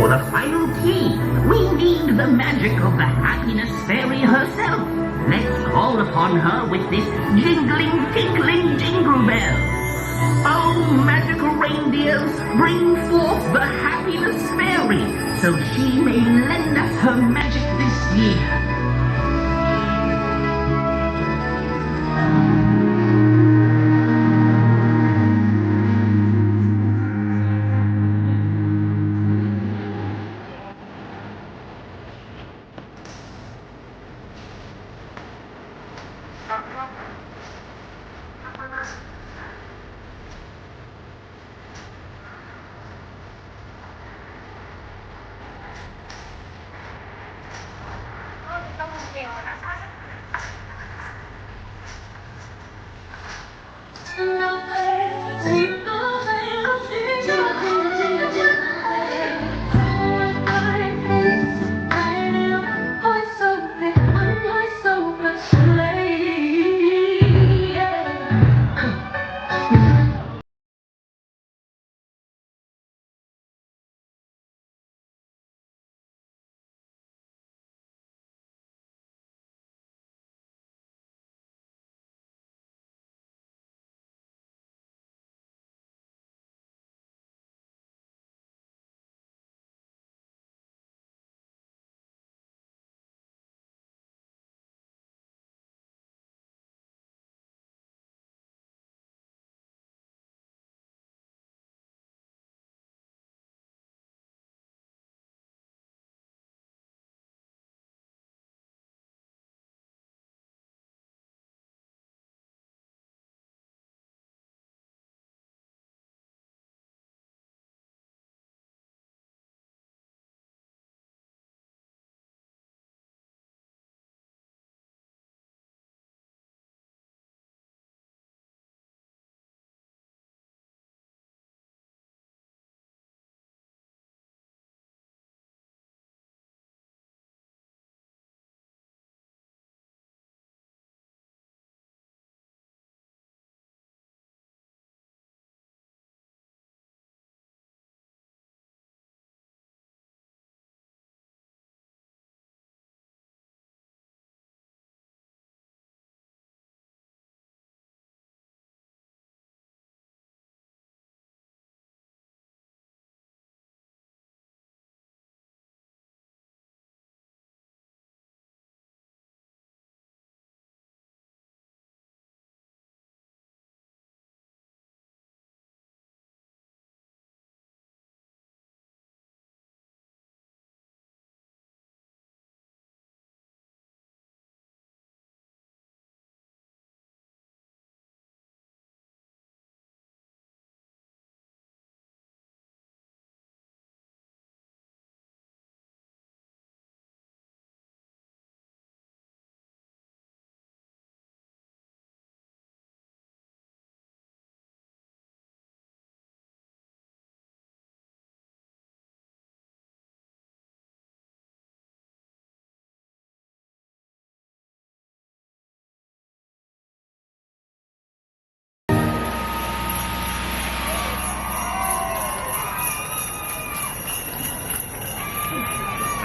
For the final key, we need the magic of the happiness fairy herself. Let's call upon her with this jingling, tinkling jingle bell. Oh, magical reindeers, bring forth the happiness fairy, so she may lend us her magic this year.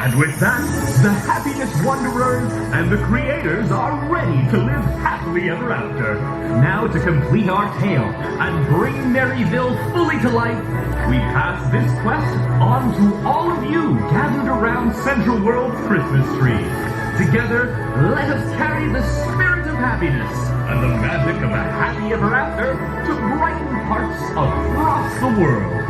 'And with that, the happiness wanderers and the creators are ready to live happily ever after. Now to complete our tale and bring Maryville fully to life, we pass this quest on to all of you gathered around Central World's Christmas tree. Together, let us carry the spirit of happiness and the magic of a happy ever after to brighten hearts across the world.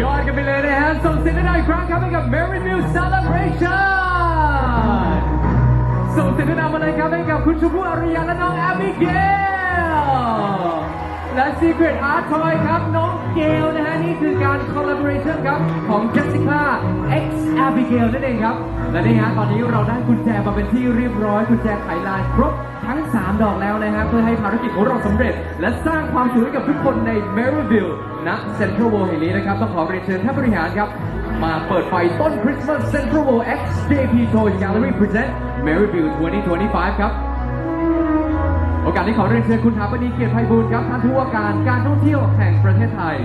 ยอดกันไปเลยนะฮะส่งเสียงได้อีกครั้งครับให้กับ Merry New Celebration ส่งเสียงได้มาเลยครับให้กับคุณชมพู่อารยาและน้องแอบิเกลและ Secret Art Toy ครับน้องเกลนะฮะนี่คือการ collaboration ครับของ Jessica X Abigail นั่นเองครับ และนี่ฮะตอนนี้เราได้กุญแจมาเป็นที่เรียบร้อยกุญแจไขลานครบทั้ง 3 ดอกแล้วนะฮะเพื่อให้ภารกิจของเราสำเร็จ และสร้างความสุขให้กับทุกคนใน Maryville ณ Central World แห่งนี้นะครับ ต้องขอเรียนเชิญท่านบริหารครับ มาเปิดไฟต้นคริสต์มาส Central World X JP Toy Gallery Present Maryville 2025 ครับ โอกาสนี้ขอเรียนเชิญคุณถาปนีเกียรติไพบูลย์ครับท่านผู้ว่าการการท่องเที่ยวแห่งประเทศไทย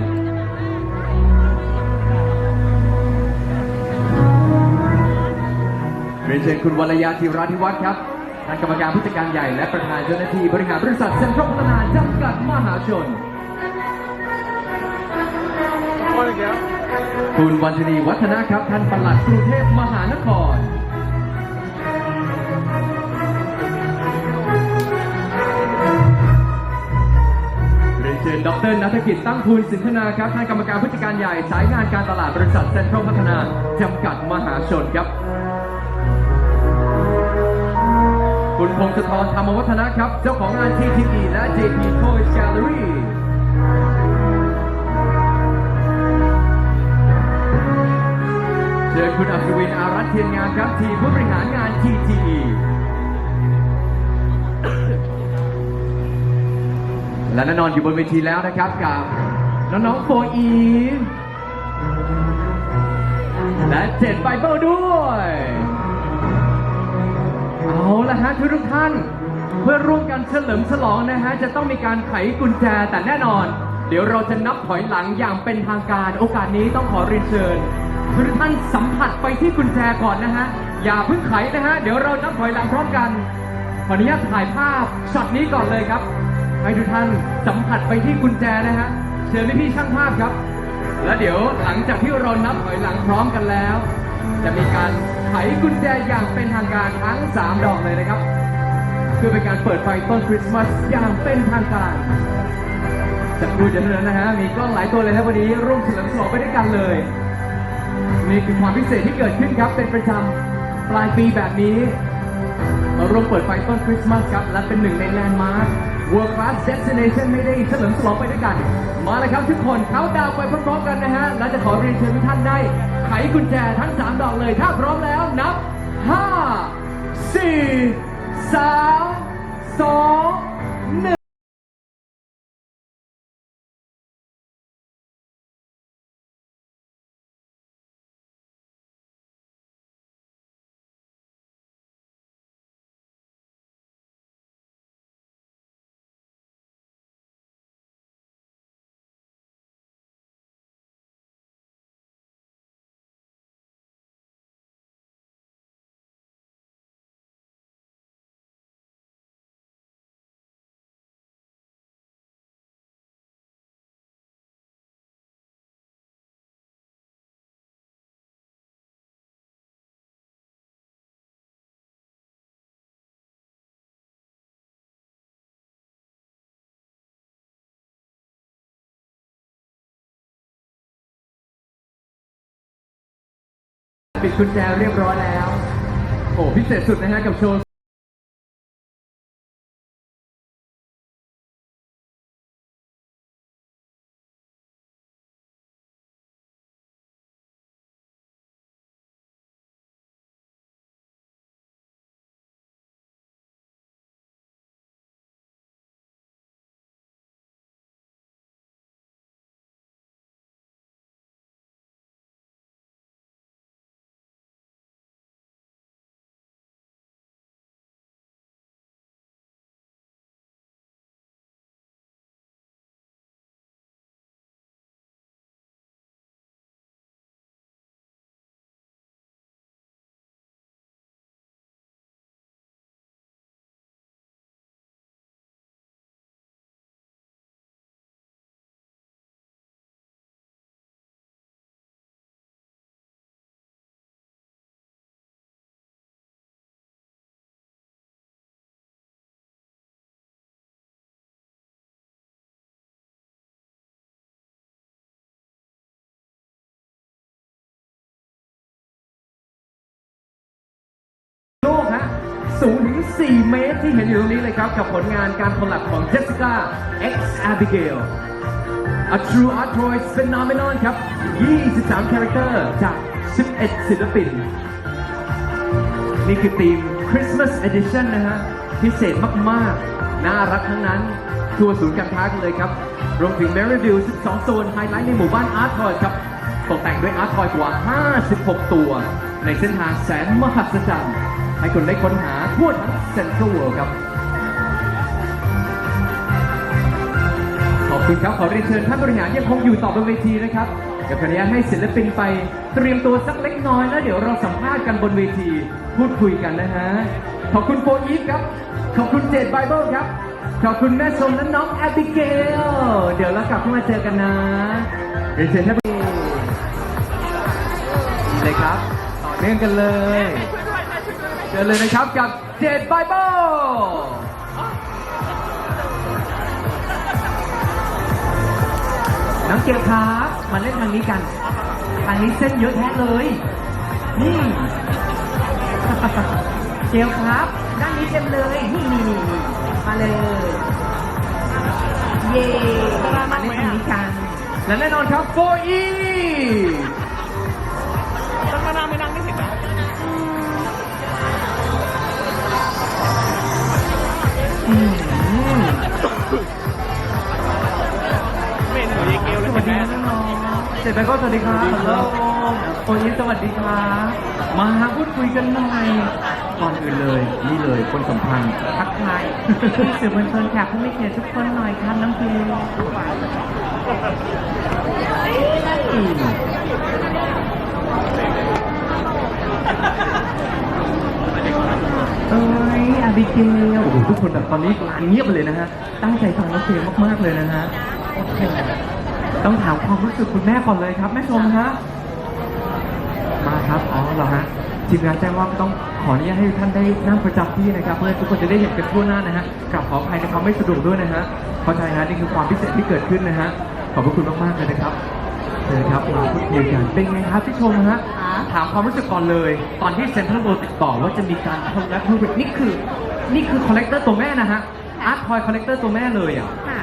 เรียนเชิญคุณวรยาธิราธิวัฒน์ครับ ท่านกรรมการผู้จัดการใหญ่และประธานเจ้าหน้าที่บริหารบริษัทเซ็นทรัลพัฒนาจำกัดมหาชน คุณวันชนีวัฒนะครับ ท่านปลัดกรุงเทพมหานคร เรียนเชิญดรนัฐกิจตั้งภูลสินธนาครับ ท่านกรรมการผู้จัดการใหญ่สายงานการตลาดบริษัทเซ็นทรัลพัฒนาจำกัดมหาชนครับ คุณพงศธรธรรมวัฒนะครับ เจ้าของงาน TTE และ JP Toys Gallery เชิญคุณอัศวินอารัตน์เทียนงามครับ ทีมผู้บริหารงาน TTE และแน่นอนอยู่บนเวทีแล้วนะครับกับน้องๆโฟอีและเจ็ดไบเบิลด้วย เอาละฮะทุกทุกท่าน เพื่อร่วมกันเฉลิมฉลองนะฮะจะต้องมีการไขกุญแจแต่แน่นอน เดี๋ยวเราจะนับถอยหลังอย่างเป็นทางการ โอกาสนี้ต้องขอเรียนเชิญทุกท่านสัมผัสไปที่กุญแจก่อนนะฮะอย่าเพิ่งไขนะฮะเดี๋ยวเรานับถอยหลังพร้อมกันขออนุญาตถ่ายภาพช็อตนี้ก่อนเลยครับ ให้ทุกท่านสัมผัสไปที่กุญแจนะฮะเชิญพี่ๆช่างภาพครับ แล้วเดี๋ยวหลังจากที่เรานับถอยหลังพร้อมกันแล้ว จะมีการ ไขกุญแจอย่างเป็นทางการทั้ง 3 ดอกเลยนะครับเพื่อเป็นการเปิดไฟต้นคริสต์มาสอย่างเป็นทางการจากดูจะเท่านั้นนะฮะ มีกล้องหลายตัวเลยครับวันนี้ร่วมเฉลิมฉลองไปด้วยกันเลยนี่คือความพิเศษที่เกิดขึ้นครับ เป็นประจำปลายปีแบบนี้มาร่วมเปิดไฟต้นคริสต์มาสครับ และเป็นหนึ่งในแลนด์มาร์ค World Class Destination ไม่ได้เฉลิมฉลองไปด้วยกัน มาเลยครับทุกคนเขาดาวไปพร้อมๆกันนะฮะ และจะขอเรียนเชิญทุกท่านได้ไขกุญแจทั้ง 3 ดอกเลย ถ้าพร้อมแล้วนับ 5 4 3 2 ปิดกุญแจเรียบร้อยแล้ว โอ้พิเศษสุดนะฮะกับโชว์ สูงถึง 4 เมตรที่เห็นอยู่ตรงนี้เลยครับ กับผลงานการคอลแลบของ Jessica X Abigail A True Art Toy Phenomenon ครับ 23 คาแรคเตอร์จาก 11 ศิลปิน นี่คือธีม Christmas Edition นะฮะ พิเศษมาก ๆ น่ารักทั้งนั้น ทัวร์ศูนย์การค้ากันเลยครับ รวมถึง Merryville 12 โซน ไฮไลท์ในหมู่บ้าน Art Toy ครับ ตกแต่งด้วย Art Toy กว่า 56 ตัว ในเส้นทางแสนมหัศจรรย์ให้คุณได้ค้นหา ทั่วทั้ง Central World ครับ ขอบคุณครับขอเรียนเชิญท่านบริหารยังคงอยู่ต่อบนเวทีนะครับเดี๋ยวขออนุญาตให้ศิลปินไปเตรียมตัวสักเล็กน้อยแล้วเดี๋ยวเราสัมภาษณ์กันบนเวที พูดคุยกันนะฮะ ขอบคุณโฟอีฟครับ ขอบคุณเจดไบเบิลครับ ขอบคุณแม่ชมและน้องแอบิเกล เดี๋ยวเรากลับมาเจอกันนะเรียนเชิญท่านดีเลยครับ ต่อเนื่องกันเลย จอเลยนะครับกับเจดไบเบิลน้องเกียร์ครับมาเล่นทางนี้กัน ทางนี้เส้นเยอะแท้เลย นี่เกียร์ครับ ด้านนี้เต็มเลย นี่นี่มาเลย เย่มาเล่นทางนี้กัน และแน่นอนครับโฟอี ไม่เห็นหัวยายเกลสเลยวัสดีเห็นะนไหมน้องๆเสร็จไปก็สวัสดีครับฮัลโหลโฟอีสวัสดีครับมาพูดคุยกันหน่อยก่อนอื่นเลย นี่เลยคนสำคัญทักทายสื่อมวลชนแขกผู้มีเกียรติทุกคนหน่อยครับน้องเกลเอ้ยอาบิเกลโอ้โหทุกคนแบบตอนนี้ลานเงียบไปเลยนะฮะ ตั้งใจฟังน้องเพลงมากๆเลยนะฮะโอเคต้องถามความรู้สึกคุณแม่ก่อนเลยครับ แม่ชมฮะ มาครับ อ๋อเหรอฮะ ทีมงานแจ้งว่าต้องขออนุญาตให้ท่านได้นั่งประจำที่นะครับ เพื่อทุกคนจะได้เห็นกันทั่วหน้านะฮะกลับขออภัยในความไม่สะดวกด้วยนะฮะ เข้าใจนะนี่คือความพิเศษที่เกิดขึ้นนะฮะ ขอบพระคุณมากๆเลยนะครับ เชิญครับมาพูดคุยกันเป็นไงครับที่ชมฮะถามความรู้สึกก่อนเลย ตอนที่เซ็นทรัลเวิลด์ติดต่อว่าจะมีการคอลเลกเตอร์นี่คือ นี่คือคอลเลกเตอร์ตัวแม่นะฮะอาร์ตทอยคอลเลกเตอร์ตัวแม่เลยอะค่ะ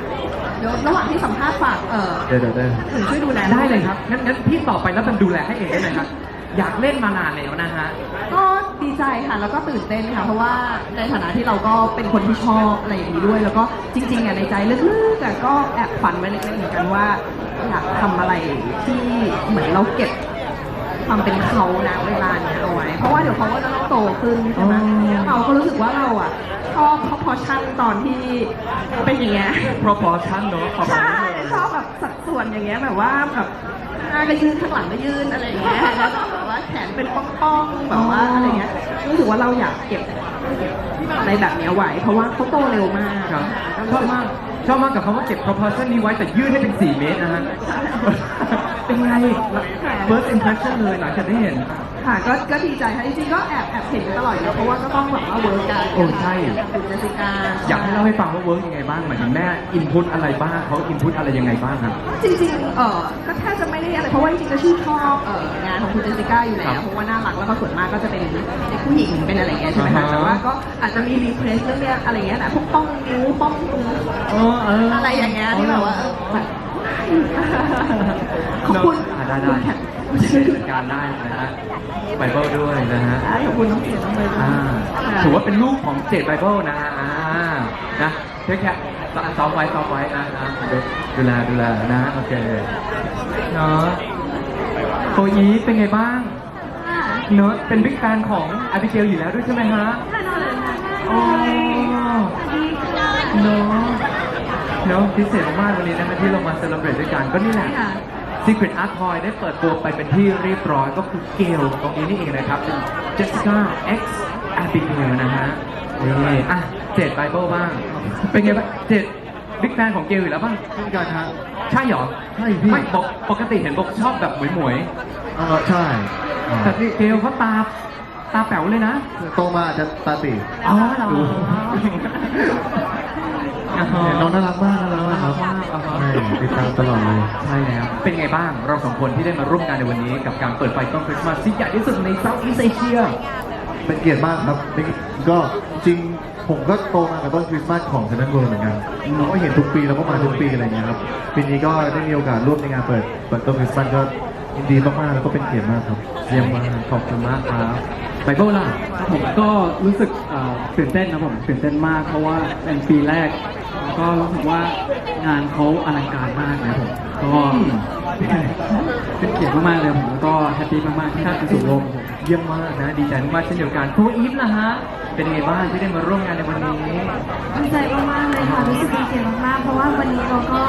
เดี๋ยวระหว่างที่สัมภาษณ์ฝากเอ่อเดี๋ยวเดี๋ยวถึงช่วยดูแลได้เลยครับงั้นงั้นพี่ต่อไปแล้วมันดูแลให้เองได้ไหมครับอยากเล่นมานานแล้วนะฮะ ก็ ดีใจค่ะแล้วก็ตื่นเต้นค่ะเพราะว่าในฐานะที่เราก็เป็นคนที่ชอบอะไรอย่างนี้ด้วย แล้วก็จริงๆอะในใจลึกๆอะก็แอบฝันไว้เล็กๆเหมือนกันว่าอยากทำอะไรที่เหมือนเราเก็บความเป็นเขานะเวลาเนี้ยเอาไว้ เพราะว่าเดี๋ยวเขาก็จะต้องโตขึ้นใช่ไหมอ๋อเราก็รู้สึกว่าเราอะชอบพอชั่นตอนที่เป็นอย่างเงี้ย proportion เนอะประมาณใช่นี้เลย ชอบแบบสัดส่วนอย่างเงี้ยแบบว่าแบบหน้าก็ยืนข้างหลังก็ยืนอะไรอย่างเงี้ยแล้วก็แบบว่าแขนเป็นป้องๆแบบว่าอะไรเงี้ยรู้สึกว่าเราอยากเก็บอะไรแบบเนี้ยไว้เพราะว่าเขาโตเร็วมากครับก็ชอบมากชอบมากกับคำว่าเก็บ proportion นี้ไว้แต่ยืดให้เป็น 4 เมตรนะฮะ เป็นไง first impression เลยหลังจากได้เห็น ค่ะก็ก็ดีใจค่ะจริงๆก็แอบแอบเห็นมาตลอดอยู่แล้วเพราะว่าก็ต้องแบบว่าเวิร์กกันโอ้ใช่ คุณเจสสิก้าอยากให้เล่าให้ฟังว่าเวิร์กยังไงบ้างหมายถึงแม่อินพุตอะไรบ้างเขาอินพุตอะไรยังไงบ้างครับ จริงๆเออก็แทบจะไม่ ได้อะไรเพราะว่าจริงๆก็ชื่นชอบเอองานของคุณเจสสิก้าอยู่แล้ครัวบเพราะว่าน่ารักแล้วก็ส่วนมากก็จะเป็นเด็กผู้หญิงเป็นอะไรอย่างเงี้ยใช่ไหมคะอ่าฮะ แต่ว่าก็อาจจะมีรีเพรสเรื่องเนี้ยอะไรอย่างเงี้ยแหละพวกป้องนิ้วป้องมือเออเอออะไรอย่างเงี้ยที่แบบว่าเออแบบขอบคุณอ่าได้ได้ขอบคุณจัดการได้นะฮะไบเบิลด้วยนะฮะ ขอบคุณน้องเขียนน้องเลยด้วยอ่าค่ะถือว่าเป็นลูกของเจดไบเบิลนะฮะอ่านะเพื่อแค่ซ้อมไว้ซ้อมไว้นะนะดูดูแลดูแลนะโอเค เนาะโคยีเป็นไงบ้าง เนอะเป็นบิ๊กแฟนของอาบิเกลอยู่แล้วด้วยใช่ไหมฮะอ๋อเนอะเนอะพิเศษมากๆวันนี้นะคะที่เรามาเซเลบรตด้วยกันก็นี่แหละ Secret Art Toy ได้เปิดตัวไปเป็นที่เรียบร้อยก็คือเกลตรงนี้นี่เองนะครับเป็น Jessica X Abigail นะฮะนี่อะเจ็ดไบเบิลบ้าง เป็นไงบ้างเจ็ดบิ๊กแฟนของเกลอยู่แล้วบ้างเช่นกันฮะ ใช่เหรอใช่พี่ ไม่บอกปกติเห็นบอกชอบแบบหมวยเออใช่ๆแต่เกลเขาตาตาแป๋วเลยนะ โตมาอาจจะตาตีอ๋อเหรอดูน้องน่ารักมากน่ารักมากครับน่ารักมากอ่าฮะใช่ติดตามตลอดเลย ใช่แล้ว เป็นไงบ้าง เราสองคนที่ได้มาร่วมงานในวันนี้ กับการเปิดไฟต้นคริสต์มาสที่ใหญ่ที่สุดในเซาท์อีสเอเชีย เป็นเกียรติมากครับเป็นก็จริง ผมก็โตมากับต้นคริสต์มาสของเซนต์เวิร์เหมือนกันเราก็เห็นทุกปีแล้วก็มาทุกปีอะไรอย่างเงี้ยครับปีนี้ก็ได้มีโอกาสร่วมในงานเปิดเปิดต้นคริสต์มาสก็ยินดีมากๆแล้วก็เป็นเกียรติมากครับเยี่ยมมากขอบคุณมากครับไบเบิลล่ะผมก็รู้สึกเอ่อตื่นเต้นนะผมตื่นเต้นมากเพราะว่าเป็นปีแรกแล้วก็รู้สึกว่างานเขาอลังการมากนะผม ก็เป็นเกียรติมากๆเลยผมแล้วก็แฮปปี้มากๆที่ได้เป็นส่วนร่วมครับผมเยี่ยมมากนะดีใจมากๆเช่นเดียวกันโฟอีฟล่ะฮะเป็นยังไงบ้างที่ได้มาร่วมงานในวันนี้ ดีใจมากๆเลยค่ะรู้สึกดีใจมากๆเพราะว่าวันนี้เราก็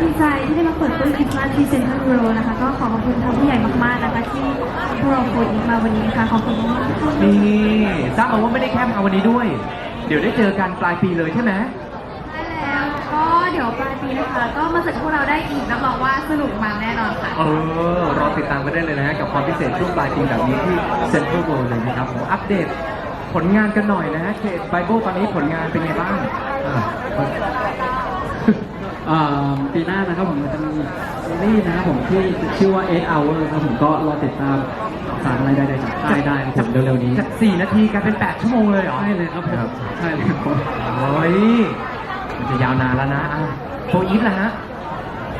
ดีใจที่ได้มาเปิดต้นคริสต์มาสที่เซ็นทรัลเวิลด์นะคะ ก็ขอขอบคุณทางผู้ใหญ่มากๆนะคะที่พวกเราโคอีกมาวันนี้ค่ะขอบคุณมากๆค่ะนี่ทราบมาว่าไม่ได้แค่มาวันนี้ด้วย เดี๋ยวได้เจอกันปลายปีเลยใช่ไหม ใช่แล้วก็เดี๋ยว ปลายปีนะคะ ก็มาเจอพวกเราได้อีกรับรองว่าสนุกมันแน่นอนค่ะ เออรอติดตามกันได้เลยนะฮะกับความพิเศษช่วงปลายปีแบบนี้ที่เซ็นทรัลเวิลด์เลยนะครับผมอัปเดตผลงานกันหน่อยนะฮะเคไบเบิลตอนนี้ผลงานเป็นไงบ้างอะอ่าปีหน้านะครับผมจะมีซีรีส์นะครับผมที่ชื่อว่า 8 Hour ครับผมก็รอติดตามสารอะไรได้ๆจากค่ายได้ครับผมเร็วๆนี้จาก4นาทีกลายเป็น 8 ชั่วโมงเลยเหรอ ใช่เลยครับผมใช่เลยครับผม โอ้ย มันจะยาวนานแล้วนะอะโฟอีฟล่ะฮะ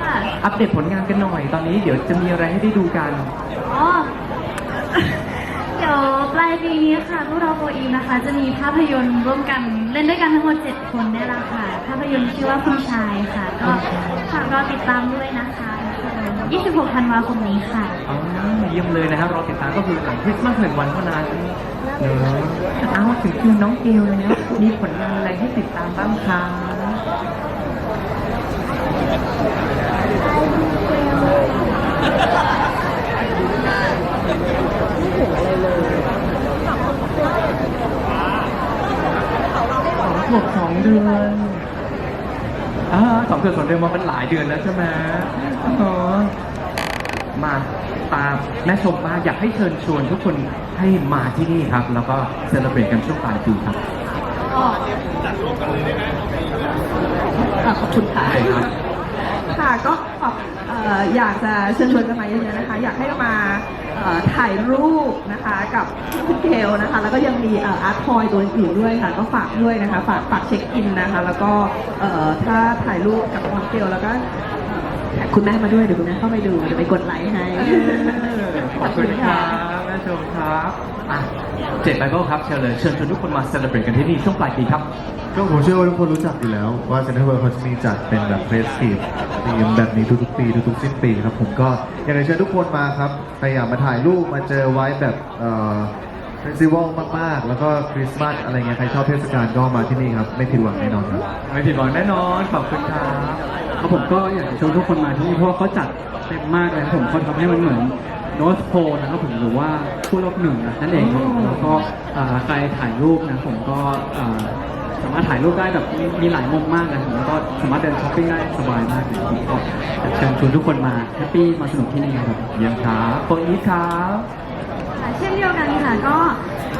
ค่ะ อัปเดตผลงานกันหน่อย ตอนนี้เดี๋ยวจะมีอะไรให้ได้ดูกัน อ๋อ เดี๋ยวปลายปีนี้ค่ะพวกเราโคอีนะคะ จะมีภาพยนตร์ร่วมกันเล่นด้วยกันทั้งหมด7คนได้ละค่ะ ภาพยนตร์ชื่อว่าคุณชายค่ะ ก็ฝากรอติดตามด้วยนะคะ26ธันวาคมนี้ค่ะ อ๋อ เยี่ยมเลยนะครับรอติดตามก็คือหลังคริสต์มาสหนึ่งวันเท่านั้นเนอะเอาถึงคิวน้องเกลแล้วมีผลงานอะไรให้ติดตามบ้างคะ สองขวบสองเดือนอ่าสองเดือนสองเดือนมาเป็นหลายเดือนแล้วใช่ไหมอ๋อมาตามแม่ชมมาอยากให้เชิญชวนทุกคนให้มาที่นี่ครับ แล้วก็เซเลบรตกันช่วงปลายปีครับค่ะขอบคุณค่ะ ค่ะก็เอ่ออยากจะเชิญชวนกันมาเยอะๆนะคะ อยากให้มาเอ่อถ่ายรูปนะคะกับคุณเกลนะคะ แล้วก็ยังมีอาร์ตทอยตัวอื่นด้วยค่ะ ก็ฝากด้วยนะคะ ฝากฝากเช็คอินนะคะ แล้วก็เอ่อถ้าถ่ายรูปกับน้องเกลแล้วก็แท็กคุณแม่มาด้วยเดี๋ยวคุณแม่เข้าไปดูเดี๋ยวไปกดไลค์ให้ ขอบคุณครั บแม่ชมครับอะเจ็ดไบเบิลครับเชิญเลยเชิญชวนทุกคนมาเซเลบรตกันที่นี่ช่วงปลายปีครับ ก็ผมเชื่อว่าทุกคนรู้จักอยู่แล้ว ว่าเซ็นทรัลเวิลด์เขาจะมีจัดเป็นแบบเฟสทีฟธีมแบบนี้ทุกๆปีทุกๆสิ้นปีครับผมก็อยากจะเชิญทุกคนมาครับใครอยากมาถ่ายรูปมาเจอไว้แบบเอ่อเฟสติวัลมากๆ แล้วก็คริสต์มาสอะไรเงี้ยใครชอบเทศกาลก็มาที่นี่ครับไม่ผิดหวังแน่นอนครับ ไม่ผิดหวังแน่นอนขอบคุณครับ ครับผมก็อยากจะชวนทุกคนมาที่นี่เพราะว่าเขาจัดเต็มมากเลยครับผมเขาทำให้มันเหมือน โนสโพนะครับผมหรือว่าผู้โลกหนึ่งนั่นเองครับผมแล้วก็อ่าใครถ่ายรูปนะผมก็อ่าสามารถถ่ายรูปได้แบบมีมีหลายมุมมากเลยผมแล้วก็สามารถเดินช้อปปิ้งได้สบายมากเลยผมก็อยากเชิญชวนทุกคนมาแฮปปี้มาสนุกที่นี่ครับเยี่ยมครับโฟอีฟครับค่ะเช่นเดียวกันค่ะก็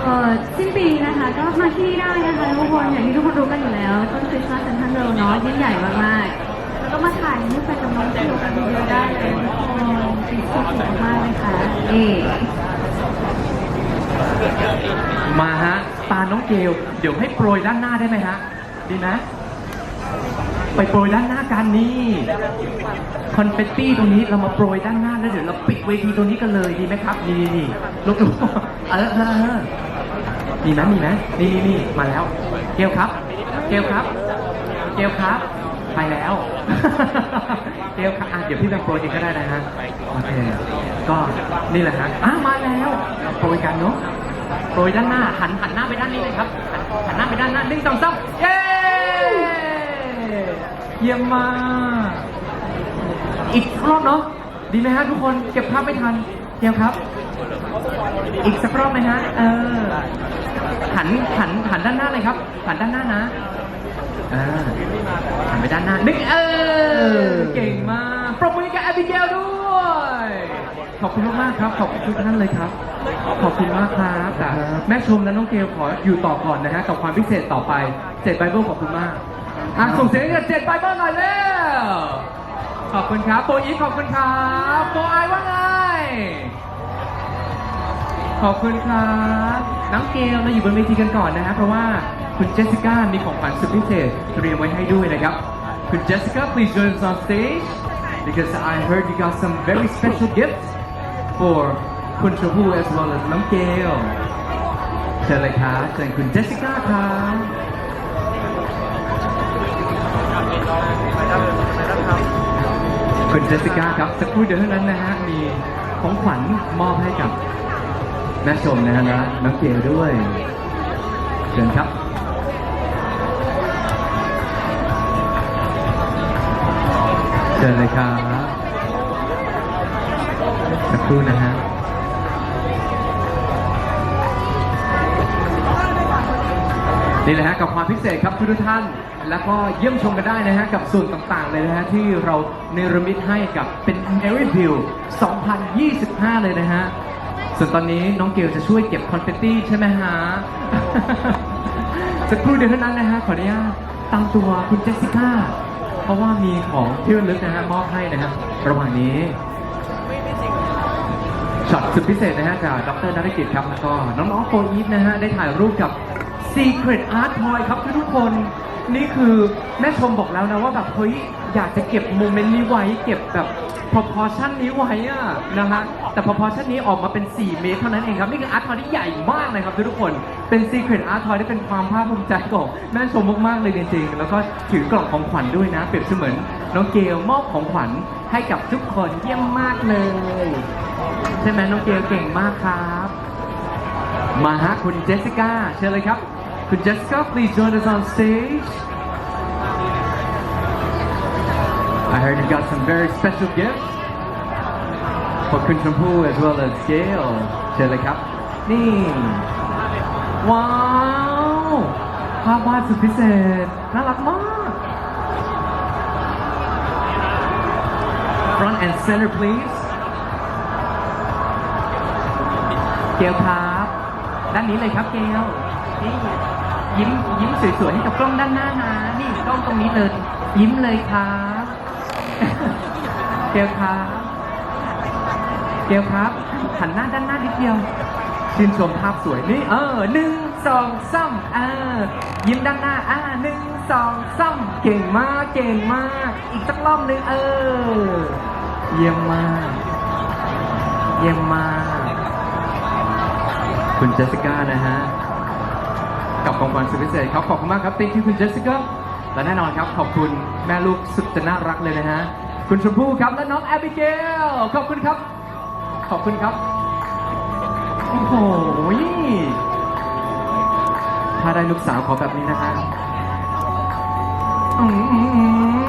เอ่อสิ้นปีนะคะ ก็มาที่นี่ได้นะคะทุกคนอย่างที่ทุกคนรู้กันอยู่แล้วต้นคริสต์มาสเซ็นทรัลเวิลด์เนาะยิ่งใหญ่มากๆแล้วก็มาถ่ายรูปไปกับน้องเกลกันเยอะๆได้เลย ทุกคนคริสต์มากเลยค่ะเอมาฮะ ตาน้องเกลเดี๋ยวให้โปรยด้านหน้าได้ไหมฮะ ดีไหมไปโปรยด้านหน้ากันนี่คอนเฟตตี้ตรงนี้เรามาโปรยด้านหน้าแล้วเดี๋ยวเราปิดเวทีตรงนี้กันเลยดีไหมครับ นี่นี่นี่ลูกลูกเออเออเออมีไหมมีไหมนี่นี่นี่มาแล้ว เกลครับ เกลครับ เกลครับ ไปแล้วเกลครับอะเดี๋ยวพี่แบงโปรยเองก็ได้นะฮะโอเคก็นี่แหละฮะอะมาแล้วโปรยกันเนาะโปรยด้านหน้าหันหันหน้าไปด้านนี้เลยครับหันหันหน้าไปด้านหน้าหนึ่งสองสามเย้เยี่ยมมากอีกรอบเนาะดีไหมฮะทุกคนเก็บภาพไม่ทันเดี๋ยวครับ อีกสักรอบไหมฮะเออหันหันหันด้านหน้าเลยครับ หันด้านหน้านะ อ่าหันไปด้านหน้านึกเออ เก่งมาก ปรบมือให้กับแอบิเกลด้วย ขอบคุณมากๆครับ ขอบคุณทุกท่านเลยครับ ขอบคุณมากครับแต่แม่ชมและน้องเกลขออยู่ต่อก่อนนะฮะกับความพิเศษต่อไปเจ็ดไบเบิลขอบคุณมากอะส่งเสียงให้กับเจ็ดไบเบิลหน่อยเร็วขอบคุณครับโปรอีฟขอบคุณครับโปรไอว่าไงขอบคุณครับ น้องเกลเราอยู่บนเวทีกันก่อนนะฮะเพราะว่า คุณเจสสิก้ามีของขวัญสุดพิเศษเตรียมไว้ให้ด้วยนะครับ คุณเจสสิก้า please join us on stage because I heard you got some very special gifts for คุณชมพู่ as well as น้องเกลเชิญเลยครับเชิญคุณเจสสิก้าครับคุณเจสสิก้าครับสักครู่เดียวเท่านั้นนะฮะมีของขวัญมอบให้กับแม่ชมนะฮะน้องเกลด้วยเชิญครับ เชิญเลยครับสักครู่นะฮะนี่แหละฮะกับความพิเศษครับทุกท่าน แล้วก็เยี่ยมชมกันได้นะฮะกับส่วนต่างๆเลยนะฮะที่เราเนรมิตให้กับเป็น Mary View 2025 เลยนะฮะส่วนตอนนี้น้องเกลจะช่วยเก็บคอนเฟตตี้ใช่ไหมฮะสักครู่เดียวเท่านั้นนะฮะขออนุญาตตามตัวคุณเจสสิก้า เพราะว่ามีของที่ระลึกนะฮะมอบให้นะฮะระหว่างนี้ช็อตสุดพิเศษนะฮะจากดรนริกิจครับแล้วก็น้องๆโฟอีฟนะฮะได้ถ่ายรูปกับ Secret Art Toy ครับทุกคน นี่คือแม่ชมบอกแล้วนะว่าแบบเฮ้ยอยากจะเก็บโมเมนต์นี้ไว้ เก็บแบบ proportion นี้ไว้อะนะฮะ แต่ proportion นี้ออกมาเป็น 4 เมตรเท่านั้นเองครับ นี่คือ Art Toy ที่ใหญ่มากเลยครับทุกคน เป็น Secret Art Toy ที่เป็นความภาคภูมิใจของแม่ชมมากๆเลยจริงๆ แล้วก็ถือกล่องของขวัญด้วยนะ เปรียบเสมือนน้องเกลมอบของขวัญให้กับทุกคนเยี่ยมมากเลย ใช่ไหมน้องเกลเก่งมากครับ มาฮะคุณเจสสิก้าเชิญเลยครับ คุณเจสสิก้า please join us on stage I heard you got some very special gifts for คุณชมพู่ as well as Gail เชิญเลยครับ นี่ ว้าว ภาพวาดสุดพิเศษ น่ารักมาก front and center please เกลครับ ด้านนี้เลยครับเกลนี่ยิ้มยิ้มสวยๆให้กับกล้องด้านหน้านะนี่กล้องตรงนี้เลย ยิ้มเลยครับเกลครับ เกลครับ หันหน้าด้านหน้านิดเดียวชื่นชมภาพสวยนี่เออหนึ่งสองสามอ่ายิ้มด้านหน้าอ่าหนึ่งสองสามเก่งมากเก่งมาก อีกสักรอบหนึ่งเออ เยี่ยมมาก เยี่ยมมาก คุณเจสสิก้านะฮะกับของขวัญสุดพิเศษครับขอบคุณมากครับติ๊กที่คุณเจสสิก้าและแน่นอนครับ ขอบคุณแม่ลูกสุดจะน่ารักเลยนะฮะ คุณชมพู่ครับและน้องแอบิเกลขอบคุณครับ ขอบคุณครับ โอ้โหถ้าได้ลูกสาวขอแบบนี้นะครับอืม